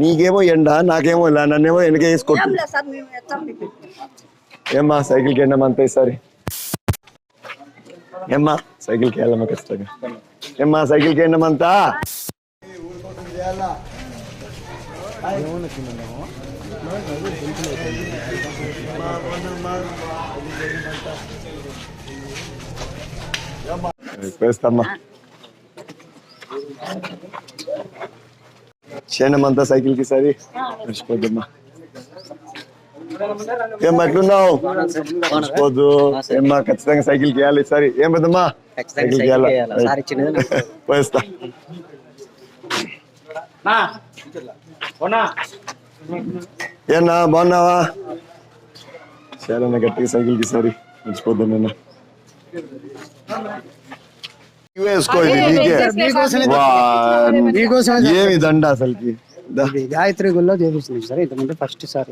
నీకేమో ఎండ నాకేమో ఇలా నన్నేమో వెనక వేసుకోవచ్చు ఏం లేదు సార్ మేము ఎత్తాం మీకు ఏమ్మా సైకిల్కి ఎండమ్మా అంత ఈసారి ఏమ్మా సైకిల్కి వెళ్ళమ్మా ఖచ్చితంగా ఏమ్మా సైకిల్కి ఎండమంతా వేస్తామ్మా చేనమంతా సైకిల్కి సరి. మర్చిపోద్దమ్మా. ఏమ్మా ఎట్లున్నావు మర్చిపోద్దు ఏమ్మా ఖచ్చితంగా సైకిల్ చేయాలి సరే. ఏం పెద్దమ్మా? సైకిల్ చేయాలి. పోయిస్తా. ఏనా బాగున్నావా? సరే అన్న గట్టిగా సైకిల్కి సరి. మర్చిపోద్దు నిన్న వేసుకో ఇది నీకే వా, ఏమి దండ అసలుకి. గాయత్రి గుళ్ళో చేపిస్తున్నాం సార్ ఇంతకుముందు ఫస్ట్ సార్.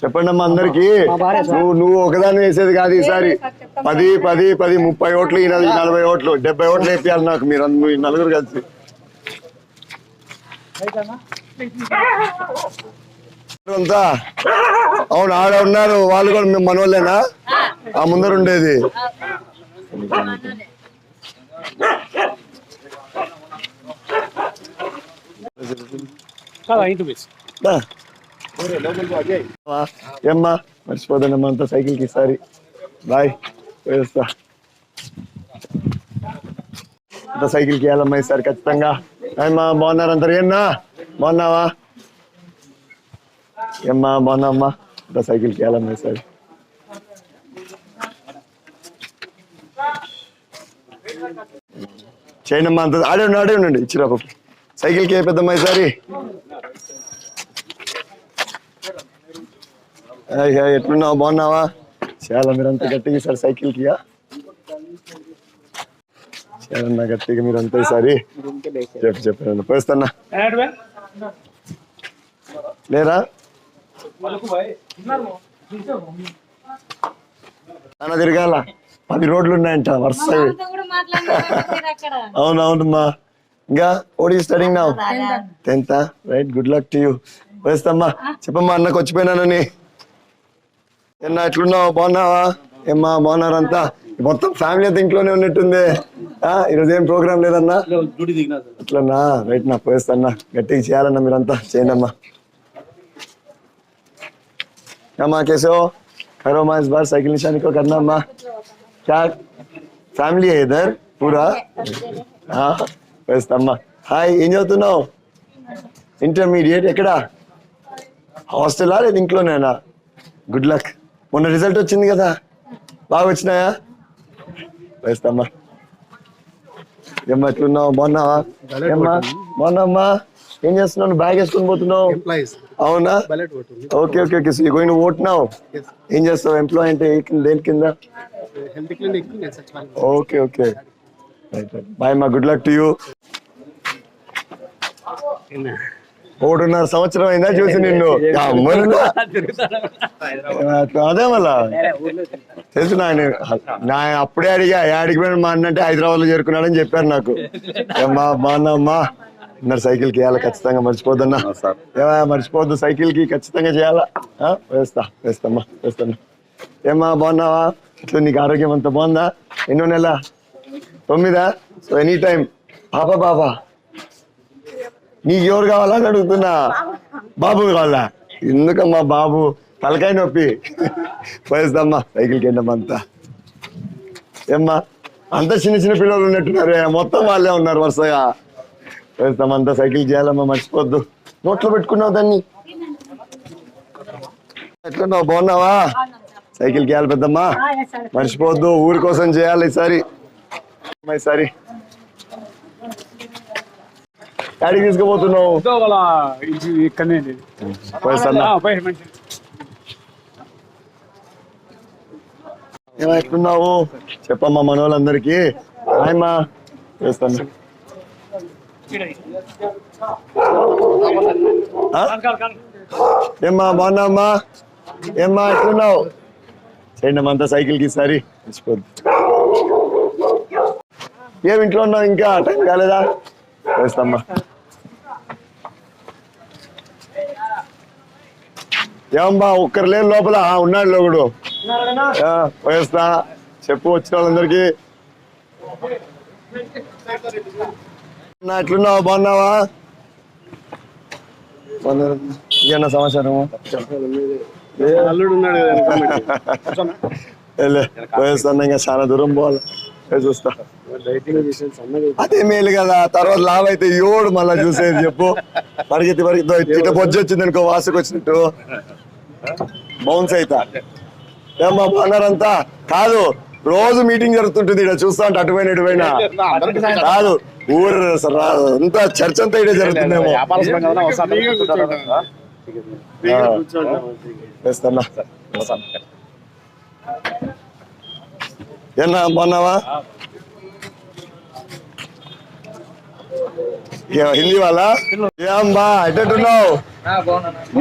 చెప్పండి అమ్మా అందరికి. నువ్వు నువ్వు ఒకదాన్ని వేసేది కాదు ఈసారి. పది పది పది ముప్పై ఓట్లు ఈ నలభై నలభై ఓట్లు డెబ్బై ఓట్లు వేపియాలి నాకు మీరు నలుగురు కలిసి. అంతా. అవును ఆడ ఉన్నారు వాళ్ళు కూడా మేము మనోళ్ళేనా? ఆ ముందర ఉండేది దా. వా, ఏమ్మా మర్చిపోదానమ్మా అంతా సైకిల్కి ఈసారి బాయ్ పోయేస్తా అంత సైకిల్కి వెళ్ళమ్మా ఈసారి ఖచ్చితంగా ఏమ్మా బాగున్నారు అందరు ఏమ్మా బాగున్నావా ఏమ్మా బాగున్నామ్మా అంత సైకిల్కి వెళ్ళమ్మా ఈసారి చేయనమ్మా అంత ఆడే ఉండి ఆడే ఉండండి ఇచ్చిరా పాప సైకిల్కి ఏ పెద్దమ్మా ఈసారి. హాయ్ ఎట్లున్నావా ఎట్లున్నావు? బాగున్నావా? చాలా మీరంతా గట్టిగా ఈసారి సైకిల్కి చాలా గట్టిగా మీరంతా ఈసారి చెప్పు చెప్పాను పోయిస్తానా లేరా? అన్న తిరగాల. పది రోడ్లు ఉన్నాయంట వరుసగా అవునవునమ్మా ఇంకా ఓడి స్టడింగ్ నా tenth right good luck to you వేస్తామ్మా. చెప్పమ్మా అన్నకు వచ్చిపోయినానని నిన్న ఎట్లున్నావు? బాగున్నావా? ఏమ్మా బాగున్నారంతా మొత్తం ఫ్యామిలీ అంతా ఇంట్లోనే ఉన్నట్టుంది. ఈరోజు ఏం ప్రోగ్రామ్ లేదన్నా? అట్లన్నా రైట్ నా పోయేస్తాన్నా గట్టిగా చేయాలన్నా మీరంతా. చేయండి అమ్మా. అమ్మా కేశవ్? కరో మా ఇస్ బార్ సైకిల్ నిషానికో కన్నా అమ్మా. క్యా ఫ్యామిలీ ఇద్దరు పూరా వేస్తామ్మా హాయ్ ఏం చదువుతున్నావు? ఇంటర్మీడియట్ ఎక్కడా? హాస్టల్లా లేదు ఇంట్లోనేనా? గుడ్ లక్ మొన్న రిజల్ట్ వచ్చింది కదా. బాగా వచ్చినాయా? వేస్తామ్మా ఏమ్మా ఎట్లున్నావు? బాగున్నావా? ఏమ్మా? బాగున్నామ్మా ఏం చేస్తున్నావు? బ్యాగ్ వేసుకొని పోతున్నావు? అవునా? Okay okay okay. So going out now ఏం చేస్తావు? ఎంప్లాయ్ అంటే దేని కింద? Okay okay. బాయ్ మా గుడ్ లక్ టు యూ ఒకటిన్నర సంవత్సరం అయిందా చూసి నిన్ను? అదే మళ్ళా? తెలుసు నా నా అప్పుడే అడిగా యాడికి పోయిన మా అన్న అంటే హైదరాబాద్లో చేరుకున్నాడని చెప్పారు నాకు. ఏమ్మా బాగున్నామ్మా సైకిల్కి వేయాలి ఖచ్చితంగా మర్చిపోద్దన్నా ఏమా మర్చిపోవద్దు సైకిల్కి ఖచ్చితంగా చేయాలా? వేస్తా వేస్తామ్మా వేస్తాను. ఏమ్మా బాగున్నావా? ఇట్లా నీకు ఆరోగ్యం అంత బాగుందా? ఎన్నో నెల? తొమ్మిదా? సో ఎనీ టైం పాపా బాబా నీకు ఎవరు కావాలని అడుగుతున్నా? బాబు కావాలా? ఎందుకమ్మా బాబు? తలకాయ నొప్పి. పోయిస్తామ్మా సైకిల్కి వెళ్ళమ్మా అంతా. ఏమ్మా అంతా చిన్న చిన్న పిల్లలు ఉన్నట్టున్నారే. మొత్తం వాళ్ళే ఉన్నారు వరుసగా. పోయిస్తాం అంతా సైకిల్ చేయాలమ్మా మర్చిపోద్దు. నోట్లో పెట్టుకున్నావు దాన్ని. ఎట్లున్నావు? బాగున్నావా? సైకిల్ చేయాలి పెద్దమ్మా. మర్చిపోవద్దు ఊరి కోసం చేయాలి ఈసారి. ఈసారి. యాడికి తీసుకుపోతున్నావు? ఎట్లున్నావు? చెప్పమ్మా మన వాళ్ళందరికీ హాయమ్మా చేస్తాను ఏమ్మా బాగున్నా అమ్మా ఏమ్మా ఎట్లున్నావు? చేయండి అంతా సైకిల్కి ఈసారి ఏమి ఇంట్లో ఉన్నావు ఇంకా? టైం కాలేదా? వేస్తామ్మా. ఏమమ్మా ఒక్కరు లేని లోపల ఉన్నాడు లోగుడు వేస్తా చెప్పు వచ్చిన వాళ్ళందరికీ. ఎట్లున్నావు? బాగున్నావా. ఇంకేనా సమాచారం అల్లుడు ఉన్నాడు పోయేస్తాను ఇంకా చాలా దూరం పోవాలి. చూస్తా. అదే మేలు కదా తర్వాత లావ్ అయితే ఎవడు మళ్ళా చూసేది చెప్పు. పరిగెత్తి పరిగెత్తి ఇట బొజ్జు వచ్చింది అనుకో వాసుకు వచ్చినట్టు. బౌన్స్ అయితా. ఏమ్మా బాగున్నారంతా? కాదు రోజు మీటింగ్ జరుగుతుంటుంది ఇక్కడ చూస్తా అంటే అటువైన ఇటువైనా కాదు ఊరు అసలు రా- అంతా చర్చ అంతా ఇడే జరుగుతుందేమో. ఏనా బాగున్నావా? హిందీ వాళ్ళ? ఏం బా ఎట్టున్నావు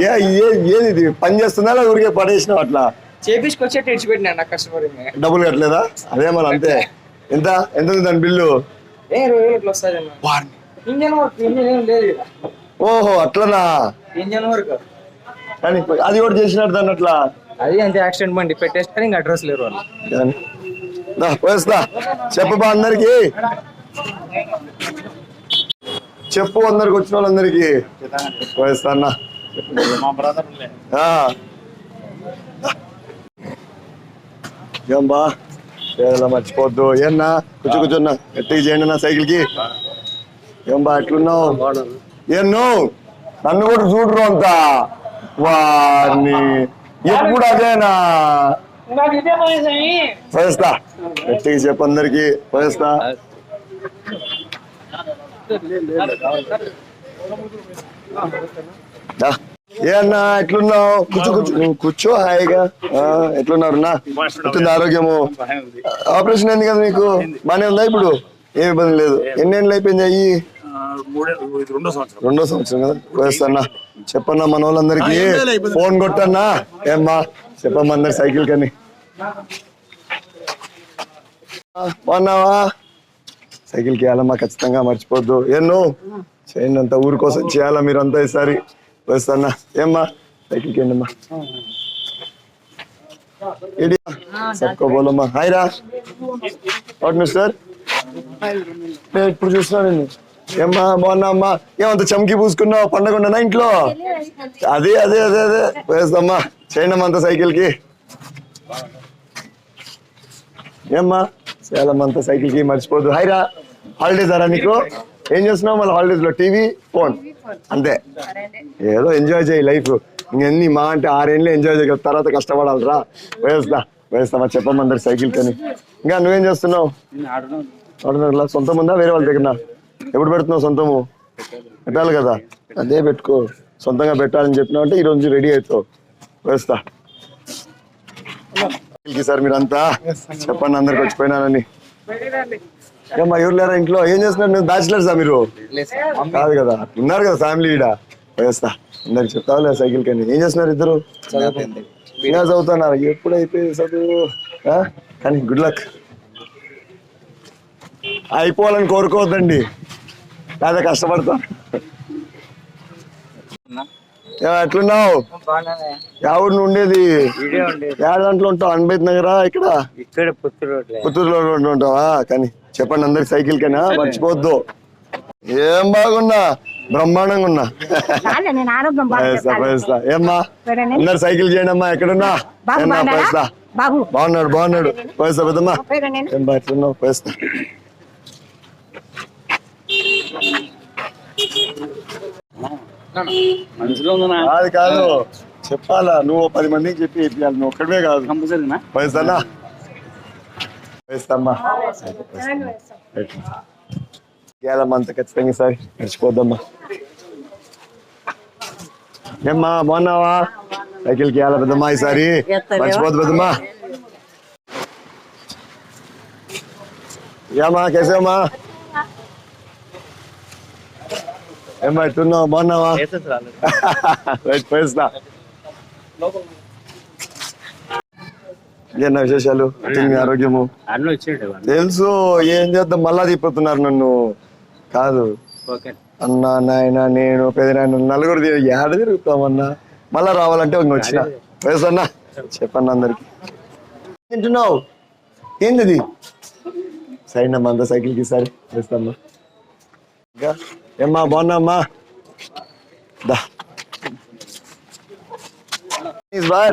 ఏ ఏ- ఏది ఇది? పని చేస్తుందా లేదా ఊరికే పడేసినావు అట్లా? చేపించుకొచ్చే తెచ్చిపెట్టినా నాకు కస్టమర్ డబ్బులు కట్టలేదా? అదే మరి అంతే. ఎంత? ఎంత ఉంది దాని బిల్లు? ఏ ఇరవై వేలు ఇట్లా వస్తుంది ఇంజన్ వర్క్ ఇంజన్ ఏం లేదు ఈడ. ఓహో అట్లనా? Engine work. కానీ అది కూడా చేసినట్టు దాన్ని అట్లా. అది అంతే యాక్సిడెంట్ బండి పెట్టేస్తారు ఇంకా అడ్రస్ లేరు వాళ్ళు. కానీ. దా, పోయేస్తా చెప్పు బా అందరికి. చెప్పు అందరికి వచ్చిన వాళ్ళందరికి. పోయేస్తా అన్న. ఆ. ఏం బా? మర్చిపోద్దు. ఏన్నా? కూర్చో కూర్చున్నా గట్టిగా చేయండి నా సైకిల్కి ఏం బా ఎట్లున్నావు ఏం నువ్వు నన్ను కూడా చూడరు అంత. వారిని ఎప్పుడు అదేనా? పోయేస్తా గట్టిగా చెప్పు అందరికి. పోయేస్తా దా. ఏ అన్నా ఎట్లున్నావు? కూర్చో కూర్చో. కూర్చో హాయిగా. ఆ, ఎట్లున్నారు నా ఎట్లుంది ఆరోగ్యము? ఆపరేషన్ అయింది కదా నీకు బానే ఉందా ఇప్పుడు? ఏం ఇబ్బంది లేదు. ఎన్ని ఏళ్ళు అయిపోయింది అయ్యి? రెండో సంవత్సరం కదా? పోయేస్తానా చెప్పన్నా మన వాళ్ళందరికీ ఫోన్ కొట్టన్నా. ఏమ్మా చెప్పమ్మా అందరు సైకిల్ కని. బాగున్నావా? సైకిల్కి వేయాలమ్మా ఖచ్చితంగా మర్చిపోద్దు. ఎన్నో చేయండి అంతా ఊరి కోసం చేయాలా మీరు అంతా ఈసారి? వస్తానా? ఏమ్మా? సైకిల్కి అమ్మా ఇడి సబ్కో బోలమ్మా హాయ్ రా. వాట్ మిస్టర్ నేను ఇప్పుడు చూస్తున్నా నేను ఏమ్మా బాగున్నా అమ్మా? ఏమంత చమ్కి పూసుకున్నావు? పండగ ఉండనా ఇంట్లో? అదే అదే అదే అదే. వేస్తామ్మా చేయండి అమ్మా అంత సైకిల్కి ఏమ్మా? సేలమ్మ అంత సైకిల్కి మర్చిపోదు హైరా హాలిడేస్ అరా నీకు? ఏం చేస్తున్నావు? మళ్ళీ హాలిడేస్లో టీవీ ఫోన్. అంతే. ఏదో ఎంజాయ్ చేయి లైఫ్ ఇంకెన్ని మా అంటే ఆరేళ్ళు ఎంజాయ్ చేయగల తర్వాత కష్టపడాలిరా. వేస్తా వేస్తామా చెప్పమ్మా అందరికి సైకిల్ కని ఇంకా నువ్వేం చేస్తున్నావు? ఆడుతున్నా సొంతం ఉందా? వేరే వాళ్ళ దగ్గర ఎప్పుడు పెడుతున్నావు సొంతము? పెట్టాలి కదా. అదే పెట్టుకో. సొంతంగా పెట్టాలని చెప్పినావు అంటే ఈ రోజు రెడీ అవుతావు వేస్తా సార్ మీరంతా చెప్పండి అందరికి వచ్చిపోయినానని ఏమ్మా ఎవరు లేరా ఇంట్లో ఏం చేస్తున్నారు? మీరు? బ్యాచిలర్సా మీరు కాదు కదా. ఉన్నారు కదా ఫ్యామిలీ ఈడ. వేస్తా అందరికి చెప్తావా లేదా సైకిల్ కని ఏం చేస్తున్నారు ఇద్దరు? ఇంకా చదువుతున్నారు. ఎప్పుడు చదువు? కానీ గుడ్ లక్ అయిపోవాలని కోరుకోవద్దండి. లేదా కష్టపడతా. ఎట్లున్నావు? బాగానే యా ఊరు నువ్వు ఉండేది. దాంట్లో ఉంటావు అన్బైత్ నగరా ఇక్కడ? పుత్తూరులో ఉంటూ ఉంటావా? కానీ చెప్పండి అందరికి సైకిల్ కన్నా మర్చిపోవద్దు. ఏం బాగున్నా? బ్రహ్మాండంగా ఉన్నా. ఏమ్మా? అందరు సైకిల్ చేయండి అమ్మా ఎక్కడున్నా? పోయేస్తా బాబు. బాగున్నాడు బాగున్నాడు. పోయేస్తా పెద్దమ్మా. ఏం బా ఎట్లున్నావు? పోయేస్తా కాదు కాదు. చెప్పాలా? నువ్వు పది మందికి చెప్పి ఇప్పియాలి. నువ్వు ఒక్కడమే కాదు. పోయేస్తానా పోయేస్తామ్మా ఇవ్వాలమ్మా అంత ఖచ్చితంగా సార్ మర్చిపోద్దమ్మా ఏమ్మా బాగున్నావా? సైకిల్కి ఇవ్వాలా పెద్దమ్మా ఈసారి. మర్చిపోద్దు పెద్దమ్మా. ఏమ్మా కేసేమ్మా ఏమ్మా ఎట్టున్నావు బాగున్నావా? రైట్ పోయిస్తా ఏంటన్నా విశేషాలు? మీ ఆరోగ్యము? తెలుసు ఏం చేద్దాం? మళ్ళా తిప్పుతున్నారు నన్ను. కాదు. అన్న నాయన నేను పెదనాయన నలుగురు ఏడ తిరుగుతామన్నా? మళ్ళా రావాలంటే ఇంక వచ్చిన. వేసన్నా చెప్పండి అందరికి. తింటున్నావు ఏంది ఇది సైడ్ అమ్మా అంతా సైకిల్కి ఈసారి వేస్తామ్మా ఇంకా? ఏమ్మా బాగున్నామ్మా దా इस बार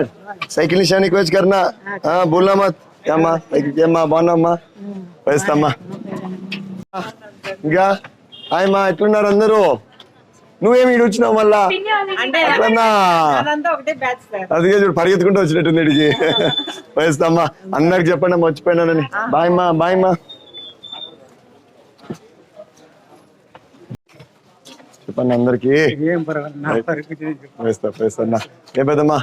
साइकिल निशान रिक्वेस्ट करना हाँ बोलना मत क्या माँ साइकिल क्या माँ బాగున్నా అమ్మా వేస్తామ్మా ఇంకా హాయ్ మా ఎట్లున్నారు అందరూ నువ్వేమి ఈడు వచ్చినావు మళ్ళా అట్లన్నా అందుకే చూడు పరిగెత్తుకుంటూ వచ్చినట్టుంది ఇడికి వేస్తామ్మా అందరికి చెప్పండి అమ్మా, మర్చిపోయినానని బాయ్ మా బాయ్ మా చెప్పండి అందరికి ఏం పర్వాలేదు నా వరకు తెలియదు. వేస్తా వేస్తా ఏ పెద్దమ్మా